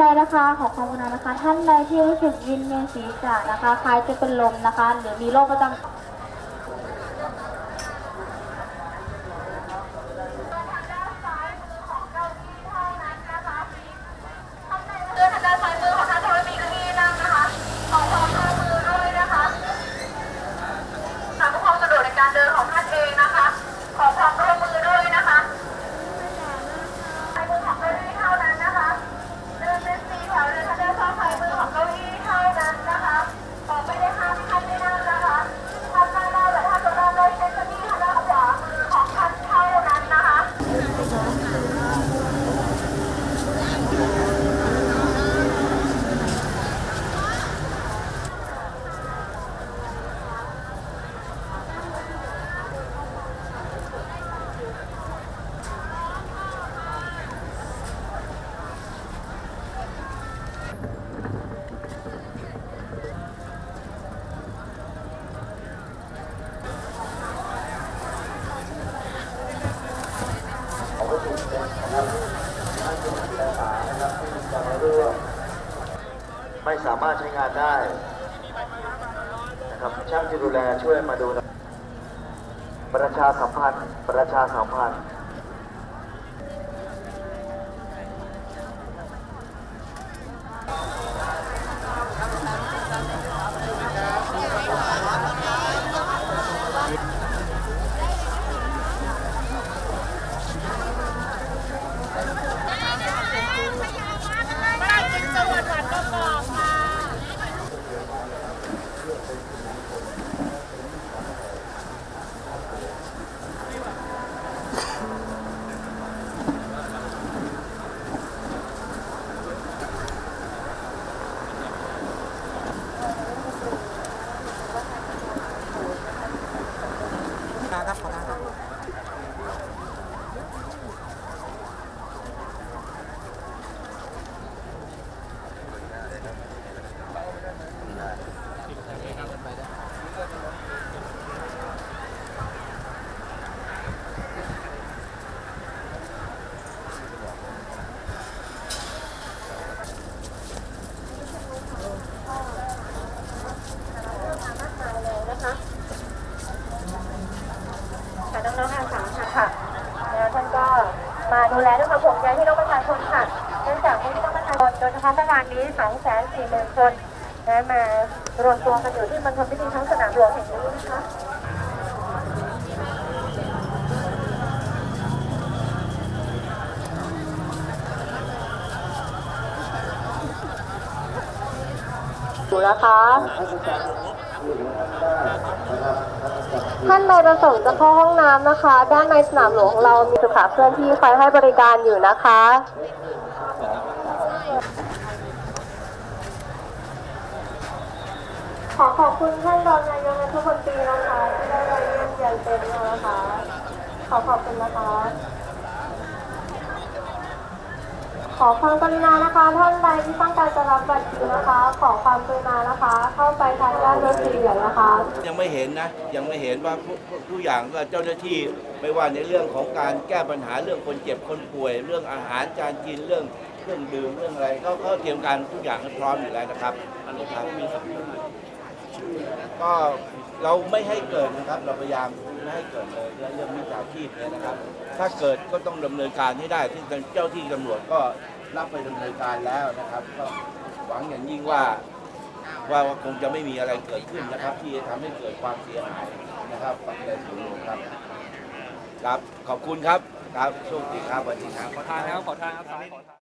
นะคะขอความกรุณานะคะ ท่านใดที่รู้สึกวินเวียนศีรษะนะคะ คล้ายจะเป็นลมนะคะ หรือมีโรคประจำ เดินทางด้านซ้ายมือของท่านจะไม่มีเก้าอี้นั่งนะคะ ขอความร่วมมือด้วยนะคะตามความสะดวกในการเดินของท่านเองนะคะ ขอความร่วมมือด้วยนะคะซ้ายมือของเก้าอี้เท่านั้นนะคะ เดินเป็นสี่แถวเดินทางด้านซ้ายมือของเก้าอี้เท่านั้นนะคะขอไม่ได้ห้ามให้ท่านไม่นั่งนะคะท่านนั่งได้แต่ท่านจะนั่งได้เช่นเก้าอี้ทางด้านขวามือของท่านเท่านั้นนะคะ ไม่สามารถใช้งานได้นะครับช่างที่ดูแลช่วยมาดูนะประชาสัมพันธ์ ประชาสัมพันธ์ ค่ะน้องๆอาสาค่ะแล้วท่านก็มาดูแลด้วยความห่วงใยพี่น้องประชาชนค่ะเนื่องจากพี่น้องประชาชนโดยเฉพาะเมื่อวานนี้ 2 4 0 0 0 0 คนนะมารวมตัวกันอยู่ที่มณฑลพิธีท้งสนามหลวงแห่งนี้นะคะ อยู่นะคะ ท่านใดประสงค์จะเข้าห้องน้ำนะคะ ด้านในสนามหลวงเรามีสุขาเคลื่อนที่คอยให้บริการอยู่นะคะขอขอบคุณท่านรองนายกรัฐมนตรีนะคะที่ได้มาเยี่ยมเยียนเต็นท์เรานะคะ ขอขอบคุณนะคะ ขอความกรุณานะคะ ท่านใดที่ต้องการจะรับบัตรคิวนะคะ ขอความกรุณานะคะ เข้าไปทางด้านรถสีเหลืองนะคะ ยังไม่เห็นนะ ยังไม่เห็นว่าทุกทุกอย่างก็เจ้าหน้าที่ไม่ว่าในเรื่องของการแก้ปัญหาเรื่องคนเจ็บคนป่วย เรื่องอาหารการกินเรื่องเครื่องดื่มเรื่องอะไรเขาเขาเตรียมการทุกอย่างให้พร้อมอยู่แล้วนะครับนะครับก็เราไม่ให้เกิดนะครับ เราพยายาม ไม่ให้เกิดเลยเรื่องมิจฉาชีพเนี่ยนะครับ ถ้าเกิดก็ต้องดำเนินการให้ได้ที่เจ้าที่ตำรวจก็รับไปดำเนินการแล้วนะครับ ก็หวังอย่างยิ่งว่าว่าคงจะไม่มีอะไรเกิดขึ้นนะครับ ที่จะทำให้เกิดความเสียหายนะครับกับในส่วนรวมครับ ครับขอบคุณครับครับโชคดีครับสวัสดีครับขอทานนะครับขอทานครับ